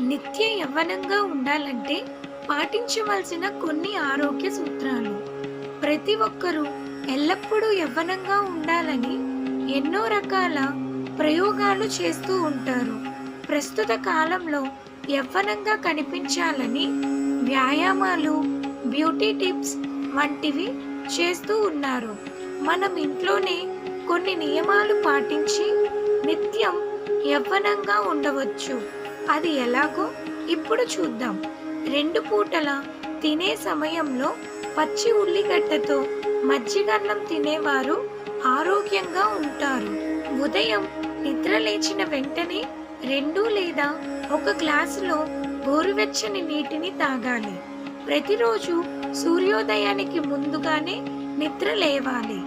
నిత్య యవ్వనంగా ఉండాలంటే పాటించవలసిన కొన్ని ఆరోగ్య సూత్రాలు. ప్రతి ఒక్కరూ ఎల్లప్పుడూ యవ్వనంగా ఉండాలని ఎన్నో రకాల ప్రయోగాలు చేస్తూ ఉంటారు. ప్రస్తుత కాలంలో యవ్వనంగా కనిపించాలని వ్యాయామాలు బ్యూటీ టిప్స్ వంటివి చేస్తూ ఉన్నారు. మనం ఇంట్లోనే కొన్ని నియమాలు పాటించి నిత్యం యవ్వనంగా ఉండవచ్చు. అది ఎలాగో ఇప్పుడు చూద్దాం. రెండు పూటల తినే సమయంలో పచ్చి ఉల్లిగడ్డతో మజ్జిగన్నం తినేవారు ఆరోగ్యంగా ఉంటారు. ఉదయం నిద్ర లేచిన వెంటనే రెండు లేదా ఒక గ్లాసులో గోరువెచ్చని నీటిని తాగాలి. ప్రతిరోజు సూర్యోదయానికి ముందుగానే నిద్ర లేవాలి.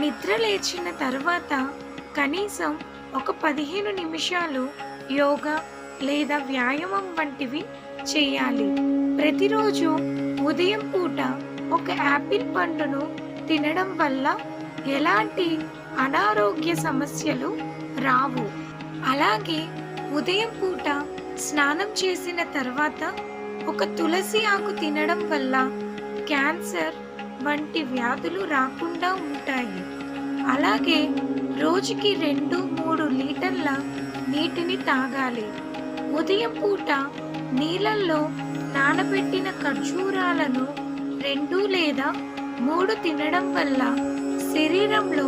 నిద్ర లేచిన తర్వాత కనీసం ఒక పదిహేను నిమిషాలు యోగా లేదా వ్యాయామం వంటివి చేయాలి. ప్రతిరోజు ఉదయం పూట ఒక యాపిల్ పండును తినడం వల్ల ఎలాంటి అనారోగ్య సమస్యలు రావు. అలాగే ఉదయం పూట స్నానం చేసిన తర్వాత ఒక తులసి ఆకు తినడం వల్ల క్యాన్సర్ వంటి వ్యాధులు రాకుండా ఉంటాయి. అలాగే రోజుకి రెండు మూడు లీటర్ల నీటిని తాగాలి. ఉదయం పూట నీళ్ళల్లో నానబెట్టిన ఖర్జూరాలను రెండు లేదా మూడు తినడం వల్ల శరీరంలో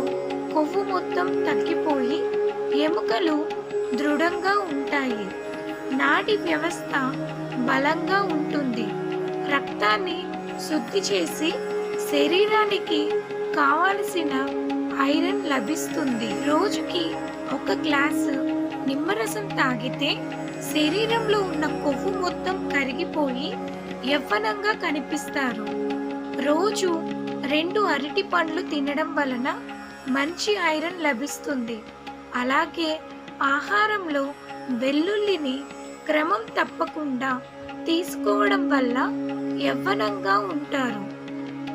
కొవ్వు మొత్తం తగ్గిపోయి ఎముకలు దృఢంగా ఉంటాయి. నాడి వ్యవస్థ బలంగా ఉంటుంది. రక్తాన్ని శుద్ధి చేసి శరీరానికి కావలసిన ఐరన్ లభిస్తుంది. రోజుకి ఒక గ్లాసు నిమ్మరసం తాగితే శరీరంలో ఉన్న కొవ్వు మొత్తం కరిగిపోయి యవ్వనంగా కనిపిస్తారు. రోజు రెండు అరటి పండ్లు తినడం వలన మంచి ఐరన్ లభిస్తుంది. అలాగే ఆహారంలో వెల్లుల్లిని క్రమం తప్పకుండా తీసుకోవడం వల్ల యవ్వనంగా ఉంటారు.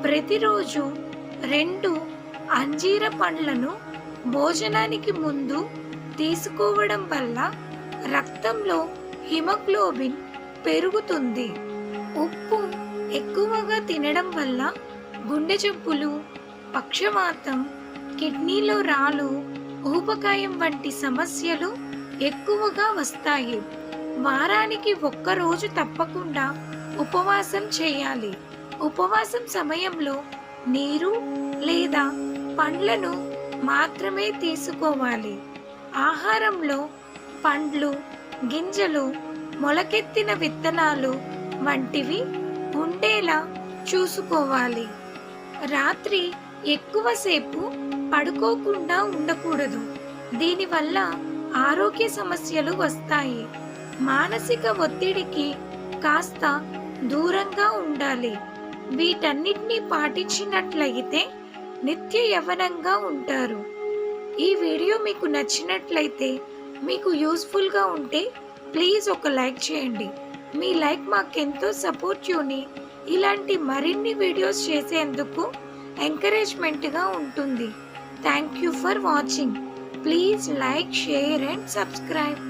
ప్రతిరోజు రెండు అంజీర పండ్లను భోజనానికి ముందు తీసుకోవడం వల్ల రక్తంలో హిమోగ్లోబిన్ పెరుగుతుంది. ఉప్పు ఎక్కువగా తినడం వల్ల గుండె జబ్బులు పక్షవాతం కిడ్నీలో రాళ్ళు ఊపకాయం వంటి సమస్యలు ఎక్కువగా వస్తాయి. వారానికి ఒక్క రోజు తప్పకుండా ఉపవాసం చేయాలి. ఉపవాసం సమయంలో నీరు లేదా పండ్లను మాత్రమే తీసుకోవాలి. ఆహారంలో పండ్లు గింజలు మొలకెత్తిన విత్తనాలు వంటివి ఉండేలా చూసుకోవాలి. రాత్రి ఎక్కువసేపు పడుకోకుండా ఉండకూడదు. దీనివల్ల ఆరోగ్య సమస్యలు వస్తాయి. మానసిక ఒత్తిడికి కాస్త దూరంగా ఉండాలి. వీటన్నిటిని పాటించినట్లయితే నిత్య యవ్వనంగా ఉంటారు. ఈ వీడియో మీకు నచ్చినట్లయితే మీకు యూస్ఫుల్గా ఉంటే ప్లీజ్ ఒక లైక్ చేయండి. మీ లైక్ మాకెంతో సపోర్ట్ యూని ఇలాంటి మరిన్ని వీడియోస్ చేసేందుకు ఎంకరేజ్మెంట్గా ఉంటుంది. Thank you for watching. Please like share and subscribe.